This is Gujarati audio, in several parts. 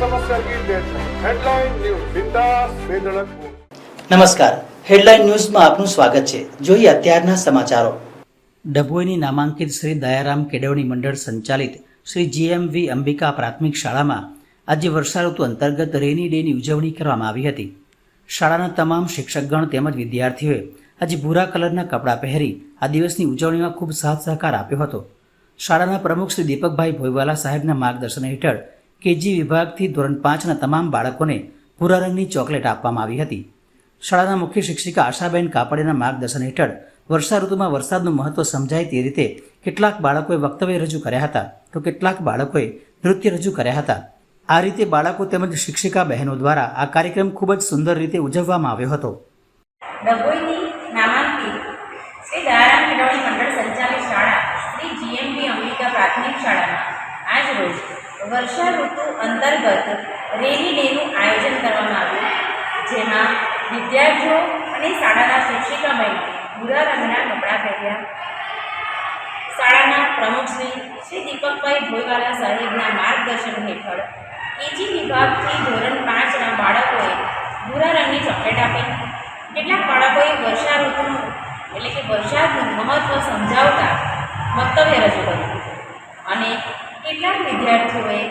લેટ નહીં હેડલાઇન ન્યૂઝ બિંદાસ બેધડક નમસ્કાર. હેડલાઇન ન્યૂઝમાં આપનું સ્વાગત છે. જોઈએ અત્યારના સમાચારો. ડભોઈની નામાંકિત શ્રી દયારામ કેળવણી મંડળ સંચાલિત શ્રી જીએમવી અંબિકા પ્રાથમિક શાળામાં આજે વર્ષા ઋતુ અંતર્ગત રેની ડેની ઉજવણી કરવામાં આવી હતી. શાળાના તમામ શિક્ષકગણ તેમજ વિદ્યાર્થીઓએ આજે ભૂરા કલરના કપડાં પહેરી આ દિવસની ઉજવણીમાં ખૂબ સાથ સહકાર આપ્યો હતો. શાળાના પ્રમુખ શ્રી દીપકભાઈ ભોયવાલા સાહેબના માર્ગદર્શન હેઠળ કેજી વિભાગથી ધોરણ પાંચના તમામ બાળકોને ભૂરા રંગની ચોકલેટ આપવામાં આવી હતી. શાળાના મુખ્ય શિક્ષિકા આશાબેન કાપડેના માર્ગદર્શન હેઠળ વર્ષા ઋતુમાં વરસાદનું મહત્વ સમજાય તે રીતે કેટલાક બાળકોએ વક્તવ્ય રજૂ કર્યા હતા તો કેટલાક બાળકોએ નૃત્ય રજૂ કર્યા હતા. આ રીતે બાળકો તેમજ શિક્ષિકા બહેનો દ્વારા આ કાર્યક્રમ ખૂબ જ સુંદર રીતે ઉજવવામાં આવ્યો હતો. શ્રી દયારામ કેળવણી મંડળ સંચાલિત શાળા શ્રી જીએમપી અંબિકા પ્રાથમિક શાળામાં આજ રોજ વર્ષા ઋતુ અંતર્ગત રેલી ડેનું આયોજન કરવામાં આવ્યું. જેમાં વિદ્યાર્થીઓ અને શાળાના શિક્ષિકા બહેનો ભૂરા રંગના કપડાં પહેર્યા. શાળાના પ્રમુખશ્રી શ્રી દીપકભાઈ ભોયવાલા સાહેબના માર્ગદર્શન હેઠળ કેજી વિભાગથી ધોરણ પાંચના બાળકોએ ભૂરા રંગની ચોકલેટ આપી. કેટલાક બાળકોએ વર્ષા ઋતુનું, એટલે કે વરસાદનું મહત્ત્વ સમજાવતા વક્તવ્ય રજૂ વિદ્યાર્થીઓએ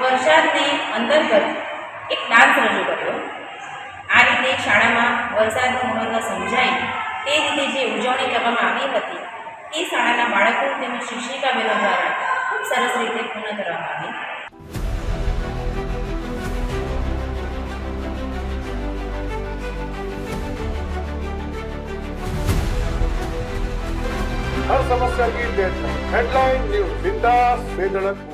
વરસાદને અંતર્ગત એક ડાન્સ રજૂ કર્યો આ રીતે શાળામાં વરસાદનું મહત્ત્વ સમજાય તે રીતે જે ઉજવણી કરવામાં આવી હતી તે શાળાના બાળકો તેમજ શિક્ષિકા બહેનો દ્વારા ખૂબ સરસ રીતે પૂર્ણ કરવામાં આવી हर समस्या की लेट नहीं हेडलाइन न्यूज बिंदास बेधड़क बोल.